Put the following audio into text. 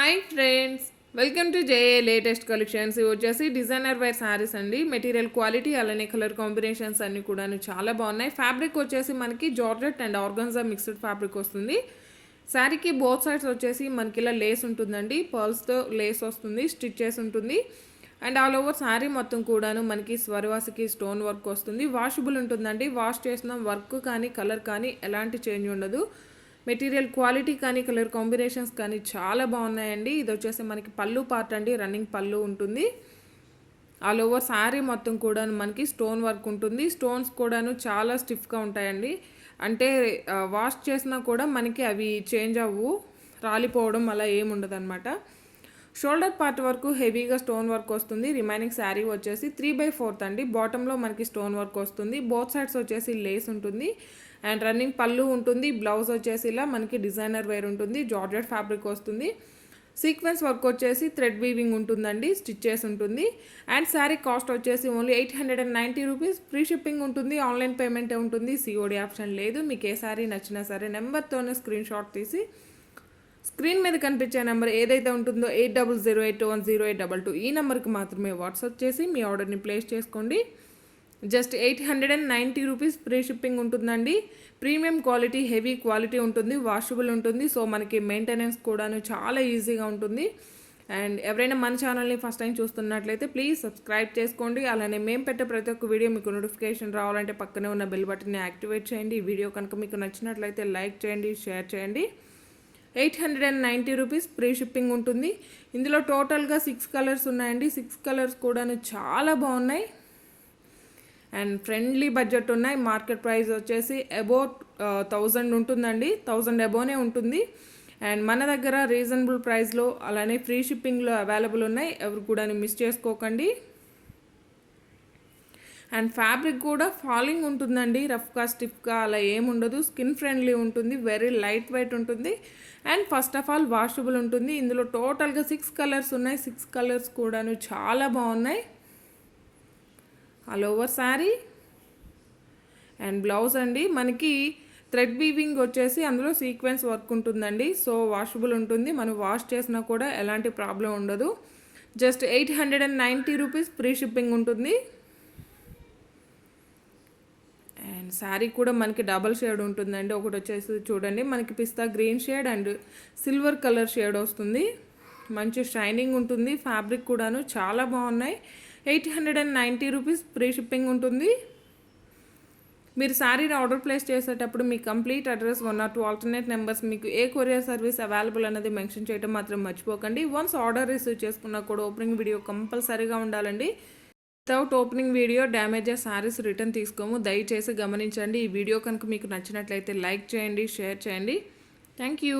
Hi friends welcome to J A latest collections. ఇవి వచ్చేసి designer wear saris అండి. Material quality అలానే కలర్ కాంబినేషన్స్ అన్నీ కూడా చాలా బాగున్నాయి. ఫ్యాబ్రిక్ వచ్చేసి మనకి georgette and organza mixed fabric వస్తుంది. శారీకి బోత్ సైడ్స్ వచ్చేసి మనకి ఇలా లేస్ ఉంటుందండి. పర్ల్స్తో లేస్ వస్తుంది స్టిచ్ చేసి ఉంటుంది. అండ్ ఆల్ ఓవర్ శారీ మొత్తం కూడాను మనకి స్వరవాసికి స్టోన్ వర్క్ వస్తుంది. వాషబుల్ ఉంటుందండి. వాష్ చేసిన వర్క్ కానీ కలర్ కానీ ఎలాంటి చేంజ్ ఉండదు. మెటీరియల్ క్వాలిటీ కానీ కలర్ కాంబినేషన్స్ కానీ చాలా బాగున్నాయండి. ఇది వచ్చేసి మనకి పళ్ళు పార్ట్ అండి. రన్నింగ్ పళ్ళు ఉంటుంది. ఆల్ ఓవర్ శారీ మొత్తం కూడా మనకి స్టోన్ వర్క్ ఉంటుంది. స్టోన్స్ కూడాను చాలా స్టిఫ్గా ఉంటాయండి. అంటే వాష్ చేసినా కూడా మనకి అవి చేంజ్ అవ్వు రాలిపోవడం అలా ఏముండదు అనమాట షోల్డర్ పార్ట్ వరకు హెవీగా స్టోన్ వర్క్ వస్తుంది. రిమైనింగ్ శారీ వచ్చేసి త్రీ బై ఫోర్త్ అండి. బాటంలో మనకి స్టోన్ వర్క్ వస్తుంది. బోత్ సైడ్స్ వచ్చేసి లేస్ ఉంటుంది. అండ్ రన్నింగ్ పళ్ళు ఉంటుంది. బ్లౌజ్ వచ్చేసి ఇలా మనకి డిజైనర్ వేర్ ఉంటుంది. జార్జెట్ ఫ్యాబ్రిక్ వస్తుంది. సీక్వెన్స్ వర్క్ వచ్చేసి థ్రెడ్ వీవింగ్ ఉంటుందండి. స్టిచ్చెస్ ఉంటుంది. అండ్ శారీ కాస్ట్ వచ్చేసి only eight hundred and ninety rupees. Free shipping ఉంటుంది. ఆన్లైన్ పేమెంటే ఉంటుంది. సిఓడి ఆప్షన్ లేదు. మీకు ఏ శారీ నచ్చినా సరే నెంబర్తోనే స్క్రీన్ షాట్ తీసి స్క్రీన్ మీద కనిపించే నెంబర్ ఏదైతే ఉంటుందో eight double zero eight one zero eight double two ఈ నెంబర్కి మాత్రమే వాట్సాప్ చేసి మీ ఆర్డర్ని ప్లేస్ చేసుకోండి. Just eight hundred and ninety rupees free shipping ఉంటుందండి. ప్రీమియం క్వాలిటీ హెవీ క్వాలిటీ ఉంటుంది వాషబుల్ ఉంటుంది. సో మనకి మెయింటెనెన్స్ కూడాను చాలా ఈజీగా ఉంటుంది. అండ్ ఎవరైనా మన ఛానల్ని ఫస్ట్ టైం చూస్తున్నట్లయితే ప్లీజ్ సబ్స్క్రైబ్ చేసుకోండి. అలానే మేము పెట్టే ప్రతి ఒక్క వీడియో మీకు నోటిఫికేషన్ రావాలంటే పక్కనే ఉన్న బెల్ బటన్ని యాక్టివేట్ చేయండి. ఈ వీడియో కనుక మీకు నచ్చినట్లయితే లైక్ చేయండి షేర్ చేయండి. Eight hundred and ninety rupees free shipping ఉంటుంది. ఇందులో టోటల్గా సిక్స్ కలర్స్ ఉన్నాయండి. సిక్స్ కలర్స్ కూడాను చాలా బాగున్నాయి. అండ్ ఫ్రెండ్లీ బడ్జెట్ ఉన్నాయి. మార్కెట్ ప్రైస్ వచ్చేసి అబౌట్ థౌజండ్ ఉంటుందండి. థౌజండ్ అబోనే ఉంటుంది. అండ్ మన దగ్గర రీజనబుల్ ప్రైస్లో అలానే ఫ్రీ షిప్పింగ్లో అవైలబుల్ ఉన్నాయి. ఎవరు కూడా మిస్ చేసుకోకండి. అండ్ ఫ్యాబ్రిక్ కూడా ఫాలింగ్ ఉంటుందండి. రఫ్గా స్టిఫ్గా అలా ఏముండదు స్కిన్ ఫ్రెండ్లీ ఉంటుంది వెరీ లైట్ వెయిట్ ఉంటుంది. And first of all washable ఉంటుంది. ఇందులో టోటల్గా సిక్స్ కలర్స్ ఉన్నాయి. సిక్స్ కలర్స్ కూడాను చాలా బాగున్నాయి. All over sari. And blouse అండి మనకి థ్రెడ్ వీవింగ్ వచ్చేసి అందులో సీక్వెన్స్ వర్క్ ఉంటుందండి. సో వాషబుల్ ఉంటుంది. మనం వాష్ చేసినా కూడా ఎలాంటి ప్రాబ్లం ఉండదు. Just eight hundred and ninety rupees free shipping ఉంటుంది అండ్ శారీ కూడా మనకి డబల్ షేడ్ ఉంటుందండి. ఒకటి వచ్చేసి చూడండి మనకి పిస్తా green shade and silver colour shade వస్తుంది. మంచి షైనింగ్ ఉంటుంది ఫ్యాబ్రిక్ కూడాను చాలా బాగున్నాయి. Eight hundred and ninety rupees free shipping ఉంటుంది. మీరు శారీని ఆర్డర్ ప్లేస్ చేసేటప్పుడు మీ complete address one or two alternate numbers మీకు ఏ కొరియర్ సర్వీస్ అవైలబుల్ అనేది మెన్షన్ చేయడం మాత్రం మర్చిపోకండి. వన్స్ ఆర్డర్ రిసీవ్ చేసుకున్నా కూడా ఓపెనింగ్ వీడియో కంపల్సరీగా ఉండాలండి. Without opening video damages saris return తీసుకోము. దయచేసి గమనించండి. ఈ వీడియో కనుక మీకు నచ్చినట్లయితే లైక్ చేయండి షేర్ చేయండి. Thank you.